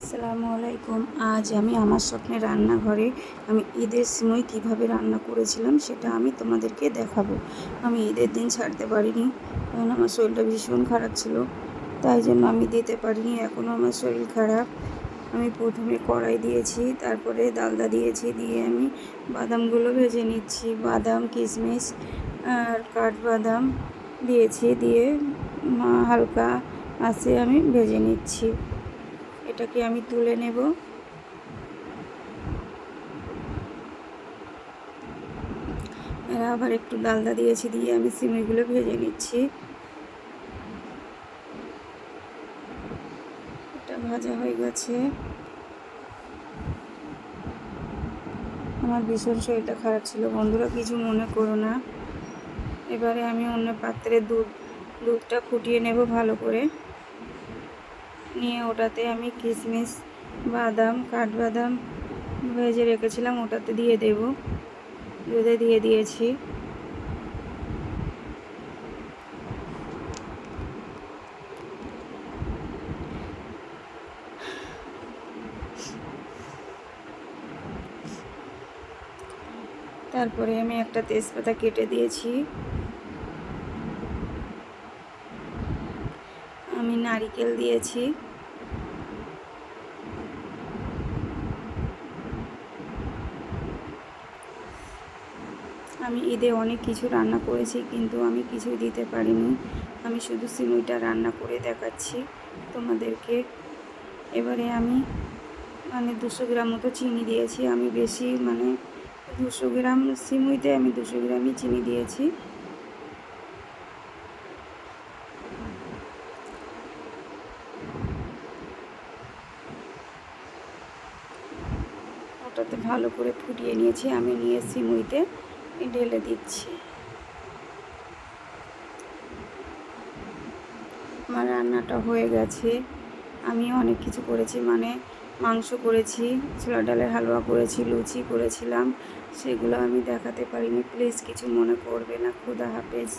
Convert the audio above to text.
আসসালামু আলাইকুম। আজ আমি আমার স্বপ্নের রান্নাঘরে আমি ঈদের সময় কীভাবে রান্না করেছিলাম সেটা আমি তোমাদেরকে দেখাবো। আমি ঈদের দিন ছাড়তে পারিনি, কারণ আমার শরীরটা ভীষণ খারাপ ছিল, তাই জন্য আমি দিতে পারিনি। এখনও আমার শরীর খারাপ। আমি প্রথমে কড়াই দিয়েছি, তারপরে ডালদা দিয়েছি, দিয়ে আমি বাদামগুলো ভেজে নিচ্ছি। বাদাম, কিশমিশ আর কাঠবাদাম দিয়েছি, দিয়ে হালকা আসে আমি ভেজে নিচ্ছি। এটাকে আমি তুলে নেব। এর আবার একটু ডালদা দিয়েছি দিয়ে আমি সিমইগুলো ভেজে নিচ্ছি। এটা ভাজা হয়ে গেছে। আমার ভীষণ শরীরটা খারাপ ছিল। বন্ধুরা, কিছু মনে করো না। এবারে আমি অন্য পাত্রে দুধ, দুধটা ফুটিয়ে নেব ভালো করে। নিয়ে ওটাতে আমি কিশমিশ বাদাম, কাঠবাদাম ভেজে রেখেছিলাম, ওটাতে দিয়ে দেব। দুধে দিয়ে দিয়েছি। তারপরে আমি একটা তেজপাতা কেটে দিয়েছি। আমি নারিকেল দিয়েছি। আমি ঈদে অনেক কিছু রান্না করেছি, কিন্তু আমি কিছুই দিতে পারিনি। আমি শুধু সিমুইটা রান্না করে দেখাচ্ছি তোমাদেরকে। এবারে আমি মানে দুশো গ্রাম মতো চিনি দিয়েছি। আমি বেশি মানে দুশো গ্রাম সিমুইতে আমি দুশো গ্রামই চিনি দিয়েছি। ওটাতে ভালো করে ফুটিয়ে নিয়েছি, আমি নিয়ে সিমুইতে ঢেলে দিচ্ছি। আমার রান্নাটা হয়ে গেছে। আমি অনেক কিছু করেছি মানে মাংস করেছি ছোলা ডালের হালুয়া করেছি, লুচি করেছিলাম, সেগুলো আমি দেখাতে পারিনি। প্লিজ কিছু মনে করবে না খুদা হাফেজ।